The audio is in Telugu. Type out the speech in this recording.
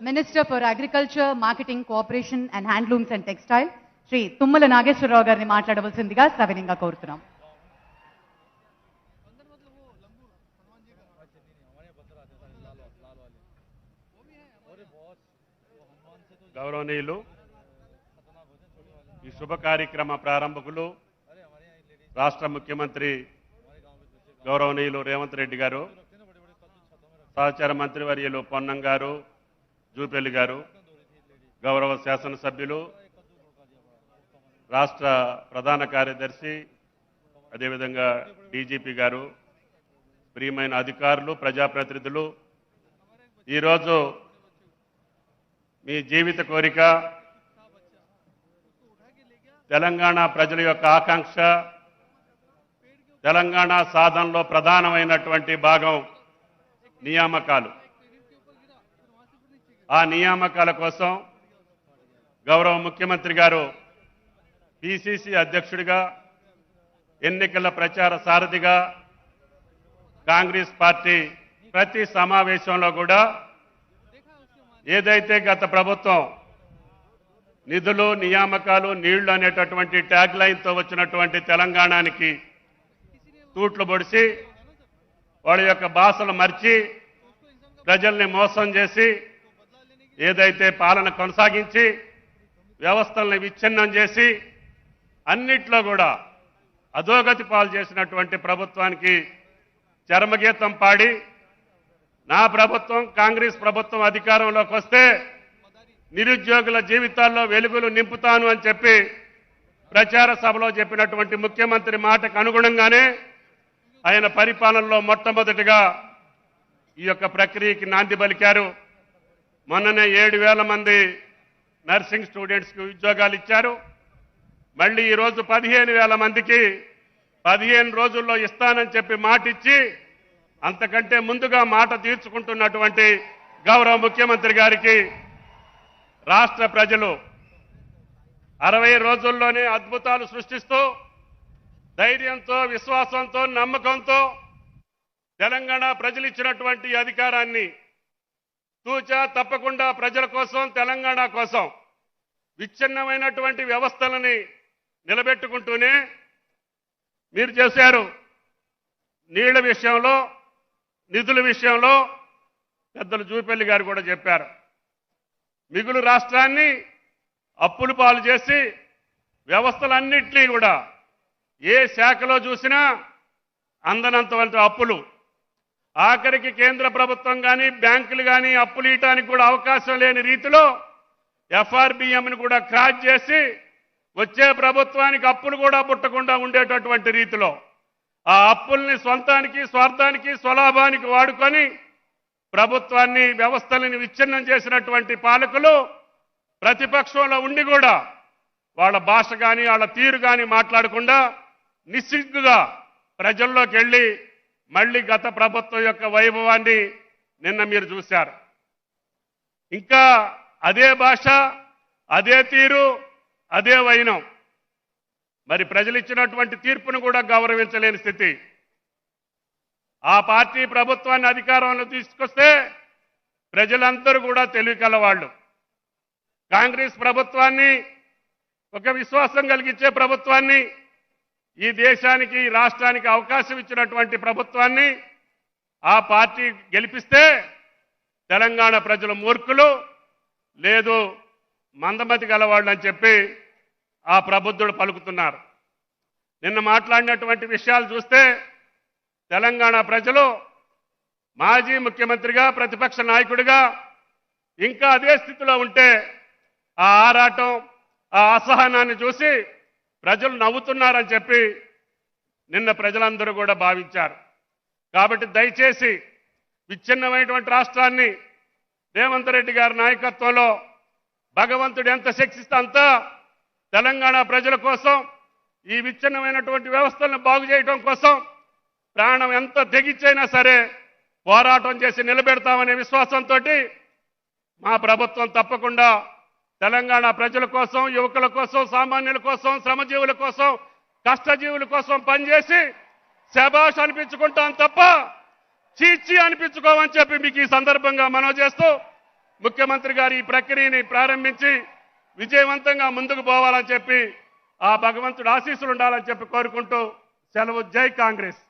Minister for agriculture marketing cooperation and handlooms and textile Shri Tummala Nageswararao గారిని మాట్లాడవలసిందిగా సవినంగా కోరుతున్నాం. గౌరవనీయులు ఈ శుభ కార్యక్రమ ప్రారంభకులు రాష్ట్ర ముఖ్యమంత్రి గౌరవనీయులు రేవంత్ రెడ్డి గారు సహచార మంత్రివర్యులు పొన్నం గారు జూపల్లి గారు గౌరవ శాసనసభ్యులు రాష్ట్ర ప్రధాన కార్యదర్శి అదేవిధంగా డీజీపీ గారు ప్రియమైన అధికారులు ప్రజాప్రతినిధులు. ఈరోజు మీ జీవిత కోరిక తెలంగాణ ప్రజల యొక్క ఆకాంక్ష తెలంగాణ సాధనలో ప్రధానమైనటువంటి భాగం నియామకాలు. ఆ నియామకాల కోసం గౌరవ ముఖ్యమంత్రి గారు పిసిసి అధ్యక్షుడిగా ఎన్నికల ప్రచార సారథిగా కాంగ్రెస్ పార్టీ ప్రతి సమావేశంలో కూడా ఏదైతే గత ప్రభుత్వం నిధులు నియామకాలు నీళ్ళు అనేటటువంటి ట్యాగ్ లైన్తో వచ్చినటువంటి తెలంగాణకి తూట్లు పొడిచి వాళ్ళ యొక్క భాషలు మర్చి ప్రజల్ని మోసం చేసి ఏదైతే పాలన కొనసాగించి వ్యవస్థల్ని విచ్ఛిన్నం చేసి అన్నిట్లో కూడా అధోగతి పాలు చేసినటువంటి ప్రభుత్వానికి చరమగీతం పాడి నా ప్రభుత్వం కాంగ్రెస్ ప్రభుత్వం అధికారంలోకి వస్తే నిరుద్యోగుల జీవితాల్లో వెలుగులు నింపుతాను అని చెప్పి ప్రచార సభలో చెప్పినటువంటి ముఖ్యమంత్రి మాటకు అనుగుణంగానే ఆయన పరిపాలనలో మొట్టమొదటిగా ఈ యొక్క ప్రక్రియకి నాంది పలికారు. మొన్ననే ఏడు వేల మంది నర్సింగ్ స్టూడెంట్స్కి ఉద్యోగాలు ఇచ్చారు. మళ్ళీ ఈరోజు పదిహేను వేల మందికి పదిహేను రోజుల్లో ఇస్తానని చెప్పి మాట ఇచ్చి అంతకంటే ముందుగా మాట తీర్చుకుంటున్నటువంటి గౌరవ ముఖ్యమంత్రి గారికి రాష్ట్ర ప్రజలు అరవై రోజుల్లోనే అద్భుతాలు సృష్టిస్తూ ధైర్యంతో విశ్వాసంతో నమ్మకంతో తెలంగాణ ప్రజలు ఇచ్చినటువంటి అధికారాన్ని తూచా తప్పకుండా ప్రజల కోసం తెలంగాణ కోసం విచ్ఛిన్నమైనటువంటి వ్యవస్థలని నిలబెట్టుకుంటూనే మీరు చేశారు. నీళ్ళ విషయంలో నిధుల విషయంలో పెద్దలు జూపల్లి గారు కూడా చెప్పారు. మిగులు రాష్ట్రాన్ని అప్పులు పాలు చేసి వ్యవస్థలన్నింటినీ కూడా ఏ శాఖలో చూసినా అందనంతవంటి అప్పులు. ఆఖరికి కేంద్ర ప్రభుత్వం కానీ బ్యాంకులు కానీ అప్పులు ఇవ్వటానికి కూడా అవకాశం లేని రీతిలో ఎఫ్ఆర్బిఎంని కూడా క్రాచ్ చేసి వచ్చే ప్రభుత్వానికి అప్పులు కూడా పుట్టకుండా ఉండేటటువంటి రీతిలో ఆ అప్పుల్ని సొంతానికి స్వార్థానికి స్వలాభానికి వాడుకొని ప్రభుత్వాన్ని వ్యవస్థలని విచ్ఛిన్నం చేసినటువంటి పాలకులు ప్రతిపక్షంలో ఉండి కూడా వాళ్ళ భాష కానీ వాళ్ళ తీరు కానీ మాట్లాడకుండా నిశ్చింతగా ప్రజల్లోకి వెళ్ళి మళ్ళీ గత ప్రభుత్వం యొక్క వైభవాన్ని నిన్న మీరు చూశారు. ఇంకా అదే భాష అదే తీరు అదే వైనం. మరి ప్రజలు ఇచ్చినటువంటి తీర్పును కూడా గౌరవించలేని స్థితి. ఆ పార్టీ ప్రభుత్వాన్ని అధికారంలో తీసుకొస్తే ప్రజలందరూ కూడా తెలివి వాళ్ళు కాంగ్రెస్ ప్రభుత్వాన్ని ఒక విశ్వాసం కలిగించే ప్రభుత్వాన్ని ఈ దేశానికి ఈ రాష్ట్రానికి అవకాశం ఇచ్చినటువంటి ప్రభుత్వాన్ని ఆ పార్టీ గెలిపిస్తే తెలంగాణ ప్రజలు మూర్ఖులు లేదు మందమతి గలవాళ్ళు అని చెప్పి ఆ ప్రబుద్ధుడు పలుకుతున్నారు. నిన్న మాట్లాడినటువంటి విషయాలు చూస్తే తెలంగాణ ప్రజలు మాజీ ముఖ్యమంత్రిగా ప్రతిపక్ష నాయకుడిగా ఇంకా అదే స్థితిలో ఉంటే ఆ ఆరాటం ఆ అసహనాన్ని చూసి ప్రజలు నవ్వుతున్నారని చెప్పి నిన్న ప్రజలందరూ కూడా భావించారు. కాబట్టి దయచేసి విచ్ఛిన్నమైనటువంటి రాష్ట్రాన్ని రేవంత్ రెడ్డి గారి నాయకత్వంలో భగవంతుడు ఎంత శిక్షిస్తే అంత తెలంగాణ ప్రజల కోసం ఈ విచ్ఛిన్నమైనటువంటి వ్యవస్థలను బాగు చేయడం కోసం ప్రాణం ఎంత తెగిచ్చైనా సరే పోరాటం చేసి నిలబెడతామనే విశ్వాసంతో మా ప్రభుత్వం తప్పకుండా తెలంగాణ ప్రజల కోసం యువకుల కోసం సామాన్యుల కోసం శ్రమజీవుల కోసం కష్టజీవుల కోసం పనిచేసి శబాష్ అనిపించుకుంటాం తప్ప చీచి అనిపించుకోమని చెప్పి మీకు ఈ సందర్భంగా మనవి చేస్తూ ముఖ్యమంత్రి గారు ఈ ప్రక్రియని ప్రారంభించి విజయవంతంగా ముందుకు పోవాలని చెప్పి ఆ భగవంతుడు ఆశీస్సులు ఉండాలని చెప్పి కోరుకుంటూ సెలవు జై కాంగ్రెస్.